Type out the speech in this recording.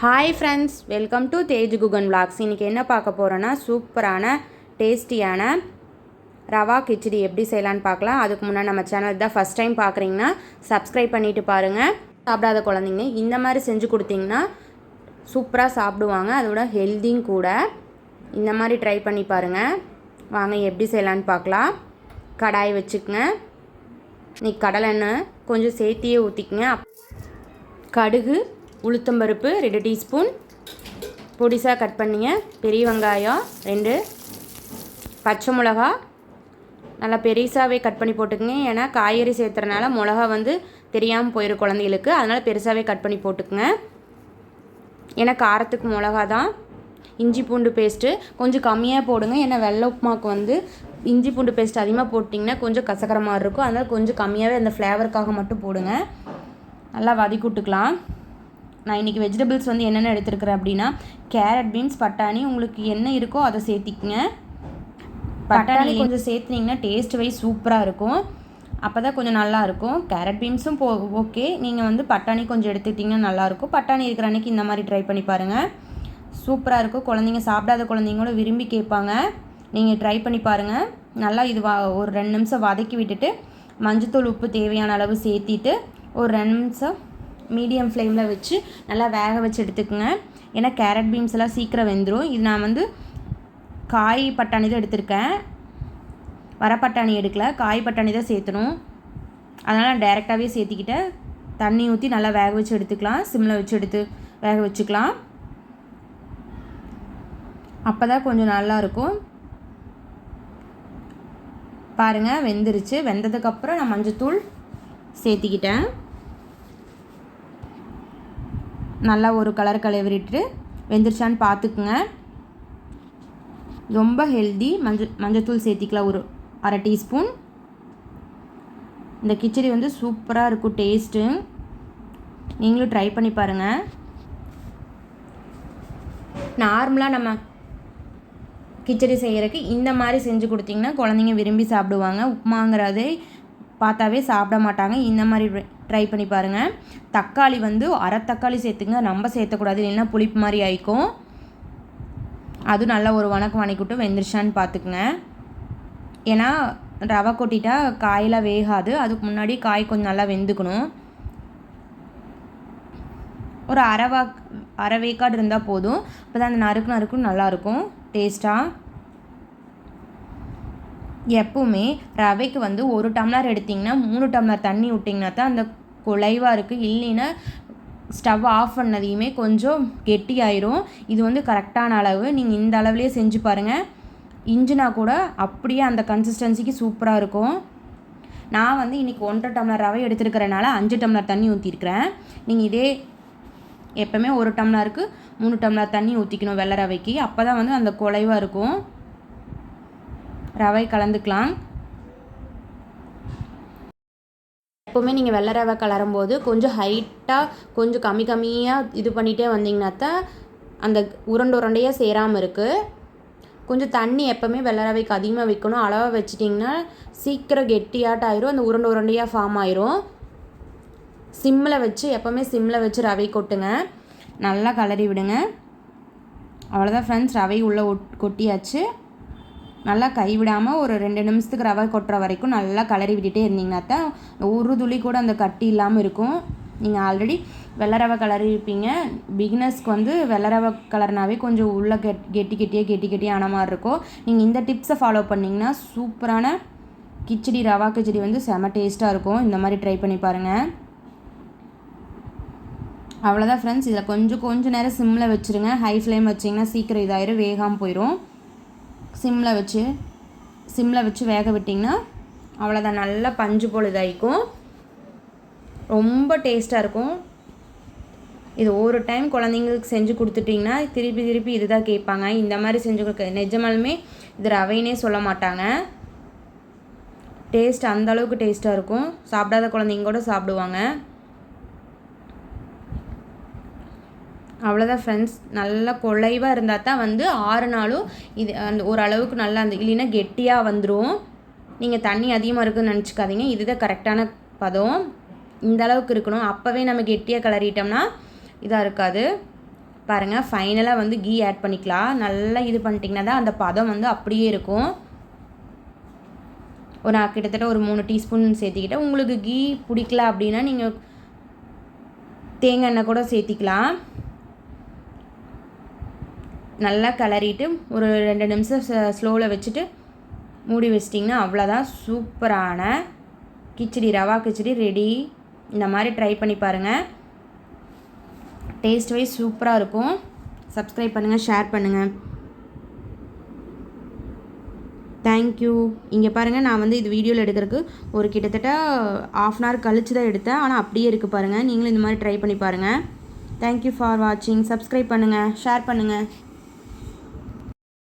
Hi friends welcome to Tej Guhan vlogs. இன்றைக்கி என்ன பார்க்க போகிறோன்னா சூப்பரான டேஸ்டியான ரவா கிச்சடி எப்படி செய்யலான்னு பார்க்கலாம். அதுக்கு முன்னாடி நம்ம சேனல் தான் ஃபஸ்ட் டைம் பார்க்குறீங்கன்னா சப்ஸ்கிரைப் பண்ணிவிட்டு பாருங்கள் சாப்பிடாத குழந்தைங்க இந்த மாதிரி செஞ்சு கொடுத்தீங்கன்னா சூப்பராக சாப்பிடுவாங்க. அதோட ஹெல்தியும் கூட. இந்த மாதிரி ட்ரை பண்ணி பாருங்கள் வாங்க எப்படி செய்யலான்னு பார்க்கலாம். கடாய் வச்சுக்கோங்க. இன்றைக்கி கடலை எண்ணெய் கொஞ்சம் சேர்த்தியே ஊற்றிக்கங்க கடுகு உளுத்தம்பருப்பு ரெண்டு டீஸ்பூன். பொடிசாக கட் பண்ணிங்க. பெரிய வெங்காயம் ரெண்டு. பச்சை மிளகா. நல்லா பெருசாகவே கட் பண்ணி போட்டுக்கங்க. ஏன்னா காய்கறி சேர்த்துறனால மிளகா வந்து தெரியாமல் போயிடும் குழந்தைகளுக்கு. அதனால் பெருசாகவே கட் பண்ணி போட்டுக்குங்க. ஏன்னா காரத்துக்கு மிளகா தான். இஞ்சி பூண்டு பேஸ்ட்டு கொஞ்சம் கம்மியாக போடுங்க. ஏன்னா வெள்ளை உப்புமாக்கு வந்து இஞ்சி பூண்டு பேஸ்ட் அதிகமாக போட்டிங்கன்னா கொஞ்சம் கசக்கிற மாதிரி இருக்கும். அதனால் கொஞ்சம் கம்மியாகவே அந்த ஃப்ளேவருக்காக மட்டும் போடுங்க. நல்லா வதக்கி விட்டுக்கலாம். நான் இன்றைக்கி வெஜிடபிள்ஸ் வந்து என்னென்ன எடுத்துருக்குறேன் அப்படின்னா கேரட் பீன்ஸ் பட்டாணி உங்களுக்கு என்ன இருக்கோ அதை சேர்த்திக்கங்க. பட்டாணி கொஞ்சம் சேர்த்துனீங்கன்னா டேஸ்ட் வைஸ் சூப்பராக இருக்கும். அப்போ தான் கொஞ்சம் நல்லாயிருக்கும் கேரட் பீன்ஸும் போ ஓகே நீங்கள் வந்து பட்டாணி கொஞ்சம் எடுத்துக்கிட்டிங்கன்னா நல்லாயிருக்கும் பட்டாணி இருக்கிற அன்றைக்கி இந்த மாதிரி ட்ரை பண்ணி பாருங்கள் சூப்பராக இருக்கும். குழந்தைங்க சாப்பிடாத குழந்தைங்களோட விரும்பி கேட்பாங்க. நீங்கள் ட்ரை பண்ணி பாருங்கள் நல்லா இது வா ஒரு ரெண்டு நிமிஷம் வதக்கி விட்டுட்டு மஞ்சத்தூள் உப்பு தேவையான அளவு சேர்த்திட்டு ஒரு ரெண்டு நிமிஷம் மீடியம் ஃப்ளேமில் வச்சு நல்லா வேக வச்சு எடுத்துக்கோங்க. ஏன்னா கேரட் பீன்ஸ் எல்லாம் சீக்கிரம் வெந்துடும் இது நான் வந்து காய் பட்டாணி தான் எடுத்திருக்கேன். வர பட்டாணி எடுக்கல. காய் பட்டாணி தான் சேர்த்தணும். அதனால் நான் டைரெக்டாகவே சேர்த்திக்கிட்டேன். தண்ணி ஊற்றி நல்லா வேக வச்சு எடுத்துக்கலாம். சிம்மில் வச்சு எடுத்து வேக வச்சுக்கலாம். அப்போ தான் கொஞ்சம் நல்லாயிருக்கும் பாருங்கள் வெந்துருச்சு. வெந்ததுக்கப்புறம் நான் மஞ்சத்தூள் சேர்த்திக்கிட்டேன். நல்லா ஒரு கலர் கலவரிட்டு வெந்துருச்சான்னு பார்த்துக்குங்க. ரொம்ப ஹெல்தி மஞ்சள் மஞ்சத்தூள் சேர்த்திக்கலாம் ஒரு அரை டீஸ்பூன் இந்த கிச்சடி வந்து சூப்பராக இருக்கும் டேஸ்ட்டு நீங்களும் ட்ரை பண்ணி பாருங்கள் நார்மலாக நம்ம கிச்சடி செய்கிறதுக்கு இந்த மாதிரி செஞ்சு கொடுத்தீங்கன்னா குழந்தைங்க விரும்பி சாப்பிடுவாங்க. உப்புமாங்கிறதே பார்த்தாவே சாப்பிட மாட்டாங்க. இந்த மாதிரி ட்ரை பண்ணி பாருங்கள் தக்காளி வந்து அரை தக்காளி சேர்த்துங்க. நம்ம சேர்த்தக்கூடாது இல்லைன்னா புளிப்பு மாதிரி ஆயிக்கும். அதுவும் நல்லா ஒரு வணக்கம் வணக்கிட்டு வெந்துருச்சான்னு பார்த்துக்குங்க. ஏன்னா ரவை கொட்டிட்டா காயெலாம் வேகாது. அதுக்கு முன்னாடி காய் கொஞ்சம் நல்லா வெந்துக்கணும். ஒரு அரை வா அரை வேக்காடு இருந்தால் போதும். அப்போ தான் அந்த நறுக்கு நறுக்கும் நல்லாயிருக்கும் டேஸ்ட்டாக எப்போவுமே ரவைக்கு வந்து ஒரு டம்ளர் எடுத்திங்கன்னா மூணு டம்ளர் தண்ணி விட்டிங்கன்னா தான் அந்த குலைவாக இருக்குது இல்லைன்னா ஸ்டவ் ஆஃப் பண்ணதையுமே கொஞ்சம் கெட்டியாயிரும். இது வந்து கரெக்டான அளவு. நீங்கள் இந்த அளவுலேயே செஞ்சு பாருங்கள் இஞ்சினா கூட அப்படியே அந்த கன்சிஸ்டன்சிக்கு சூப்பராக இருக்கும். நான் வந்து இன்றைக்கி ஒன்றரை டம்ளர் ரவை எடுத்துருக்கிறனால அஞ்சு டம்ளர் தண்ணி ஊற்றிருக்கிறேன் நீங்கள் இதே எப்போவுமே ஒரு டம்ளருக்கு மூணு டம்ளர் தண்ணி ஊற்றிக்கணும் வெள்ளை ரவைக்கு. அப்போ தான் வந்து அந்த குலைவாக இருக்கும். ரவை கலந்துக்கலாம். எப்போவுமே நீங்கள் வெள்ளை ரவை கலரும் போது கொஞ்சம் ஹைட்டாக கொஞ்சம் கம்மி கம்மியாக இது பண்ணிகிட்டே வந்தீங்கன்னா தான் அந்த உருண்டை உருண்டையாக சேராமல் இருக்குது கொஞ்சம் தண்ணி எப்போவுமே வெள்ளை ரவைக்கு அதிகமாக வைக்கணும். அளவாக வச்சிட்டிங்கன்னா சீக்கிரம் கெட்டியாட்ட ஆயிரும். அந்த உருண்டை உருண்டையாக ஃபார்ம் ஆயிரும். சிம்மில் வச்சு எப்போவுமே சிம்மில் வச்சு ரவை கொட்டுங்க. நல்லா கலரி விடுங்க. அவ்வளோதான் ஃப்ரெண்ட்ஸ் ரவை உள்ளே ஒட் கொட்டியாச்சு. நல்லா கைவிடாமல் ஒரு ரெண்டு நிமிஷத்துக்கு ரவை கொட்டுற வரைக்கும் நல்லா கலரி விட்டுட்டே இருந்தீங்கன்னா தான் ஒரு துளி கூட அந்த கட்டி இல்லாமல் இருக்கும். நீங்கள் ஆல்ரெடி வெள்ளை ரவை கலரி இருப்பீங்க. பிகினர்ஸ்க்கு வந்து வெள்ளை ரவை கலர்னாவே கொஞ்சம் உள்ளே கெட் கெட்டி கெட்டியே கெட்டி கெட்டியாக ஆன மாதிரி இருக்கும். நீங்கள் இந்த டிப்ஸை ஃபாலோ பண்ணிங்கன்னா சூப்பரான கிச்சடி ரவா கிச்சடி வந்து செம டேஸ்ட்டாக இருக்கும். இந்த மாதிரி ட்ரை பண்ணி பாருங்கள் அவ்வளோதான் ஃப்ரெண்ட்ஸ் இதில் கொஞ்சம் கொஞ்சம் நேரம் சிம்மில் வச்சுருங்க. ஹை ஃப்ளேம் வச்சிங்கன்னா சீக்கிரம் இதாயிரும் வேகாமல் போயிடும் சிம்மில் வச்சு சிம்மில் வச்சு வேக விட்டிங்கன்னா அவ்வளோதான் நல்லா பஞ்சு போல் இதாகிக்கும். ரொம்ப டேஸ்ட்டாக இருக்கும். இது ஒரு டைம் குழந்தைங்களுக்கு செஞ்சு கொடுத்துட்டிங்கன்னா திருப்பி திருப்பி இதுதான் கேட்பாங்க. இந்த மாதிரி செஞ்சு கொடுக்க நிஜமாலுமே இது ரவைனே சொல்ல மாட்டாங்க. டேஸ்ட் அந்த அளவுக்கு டேஸ்ட்டாக இருக்கும். சாப்பிடாத குழந்தைங்க கூட சாப்பிடுவாங்க. அவ்வளோதான் ஃப்ரெண்ட்ஸ் நல்லா குலைவாக இருந்தால் தான் வந்து ஆறு நாளும் இது அந்த ஓரளவுக்கு நல்லா அந்த இல்லைன்னா கெட்டியாக வந்துடும் நீங்கள் தண்ணி அதிகமாக இருக்குதுன்னு நினச்சிக்காதீங்க. இதுதான் கரெக்டான பதம். இந்த அளவுக்கு இருக்கணும். அப்போவே நம்ம கெட்டியாக கிளறிட்டோம்னா இதாக இருக்காது. பாருங்கள் ஃபைனலாக வந்து கீ ஆட் பண்ணிக்கலாம். நல்லா இது பண்ணிட்டிங்கன்னா தான் அந்த பதம் வந்து அப்படியே இருக்கும். ஒரு நான் கிட்டத்தட்ட ஒரு மூணு டீஸ்பூன் சேர்த்திக்கிட்டேன் உங்களுக்கு கீ பிடிக்கல அப்படின்னா நீங்கள் தேங்காய் எண்ணெய் கூட சேர்த்திக்கலாம். நல்லா கிளறிட்டு ஒரு ரெண்டு நிமிஷம் ஸ்லோவில் வச்சுட்டு மூடி வச்சிட்டிங்கன்னா அவ்வளோதான் சூப்பரான கிச்சடி ரவா கிச்சடி ரெடி இந்த மாதிரி ட்ரை பண்ணி பாருங்கள் டேஸ்ட் வைஸ் சூப்பராக இருக்கும். சப்ஸ்கிரைப் பண்ணுங்கள் ஷேர் பண்ணுங்கள் தேங்க்யூ இங்கே பாருங்கள் நான் வந்து இது வீடியோவில் எடுக்கிறதுக்கு ஒரு கிட்டத்தட்ட ஆஃப் அன் ஹவர் கழிச்சு தான் எடுத்தேன். ஆனால் அப்படியே இருக்குது பாருங்கள் நீங்களும் இந்த மாதிரி ட்ரை பண்ணி பாருங்கள் தேங்க்யூ ஃபார் வாட்சிங் சப்ஸ்கிரைப் பண்ணுங்கள் ஷேர் பண்ணுங்கள்